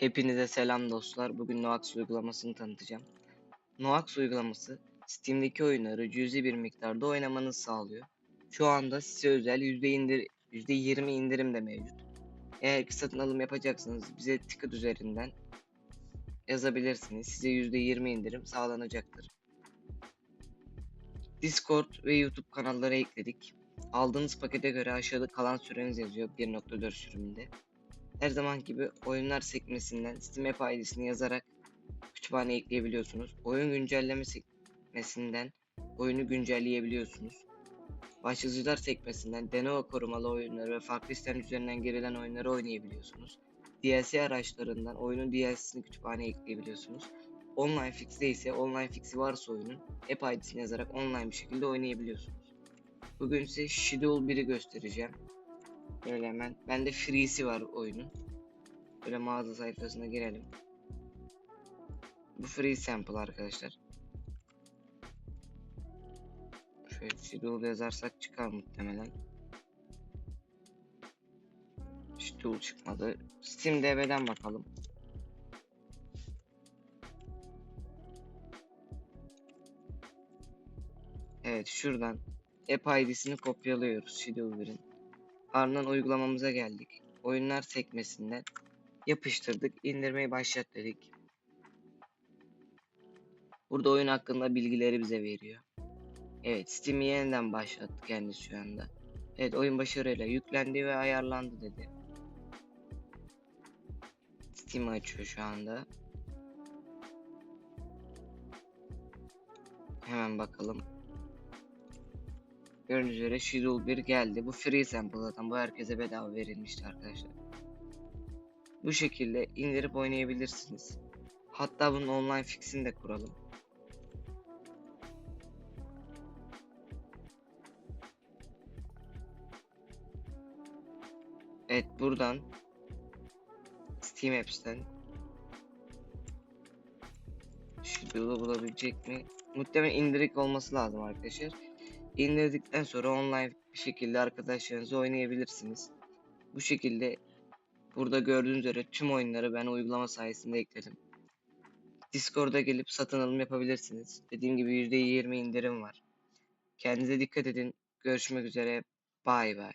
Hepinize selam dostlar. Bugün Noax uygulamasını tanıtacağım. Noax uygulaması Steam'deki oyunları cüzi bir miktarda oynamanızı sağlıyor. Şu anda size özel %, indir %20 indirim de mevcut. Eğer ki satın alım yapacaksanız bize ticket üzerinden yazabilirsiniz. Size %20 indirim sağlanacaktır. Discord ve YouTube kanalları ekledik. Aldığınız pakete göre aşağıda kalan süreniz yazıyor 1.4 sürümünde. Her zaman gibi oyunlar sekmesinden Steam App ID'sini yazarak kütüphane ekleyebiliyorsunuz. Oyun güncelleme sekmesinden oyunu güncelleyebiliyorsunuz. Başlıcılar sekmesinden deneme ve korumalı oyunları ve farklı sistem üzerinden girilen oyunları oynayabiliyorsunuz. DLC araçlarından oyunun DLC'sini kütüphaneye ekleyebiliyorsunuz. Online Fix'te ise online fix'i varsa oyunun App ID'sini yazarak online bir şekilde oynayabiliyorsunuz. Bugün size Schedule 1'i göstereceğim. Böyle hemen. Bende free'si var oyunun. Böyle mağaza sayfasına girelim. Bu free sample arkadaşlar. Şöyle schedule yazarsak çıkar muhtemelen. Schedule çıkmadı. Steam DB'den bakalım. Evet şuradan app ID'sini kopyalıyoruz 1'in. Ardından uygulamamıza geldik. Oyunlar sekmesinden yapıştırdık. indirmeyi başlat dedik. Burada oyun hakkında bilgileri bize veriyor. Evet Steam'i yeniden başlattı kendisi şu anda. Evet oyun başarıyla yüklendi ve ayarlandı dedi. Steam açıyor şu anda. Hemen bakalım. Gördüğünüz üzere Schedule 1 geldi. Bu free sample zaten. Bu herkese bedava verilmişti arkadaşlar. Bu şekilde indirip oynayabilirsiniz. Hatta bunun online fixini de kuralım. Evet buradan Steam Apps'ten Schedule'u bulabilecek mi? Muhtemelen indirik olması lazım arkadaşlar. İndirdikten sonra online bir şekilde arkadaşlarınızla oynayabilirsiniz. Bu şekilde burada gördüğünüz üzere tüm oyunları ben uygulama sayesinde ekledim. Discord'a gelip satın alım yapabilirsiniz. Dediğim gibi %20 indirim var. Kendinize dikkat edin. Görüşmek üzere. Bay bay.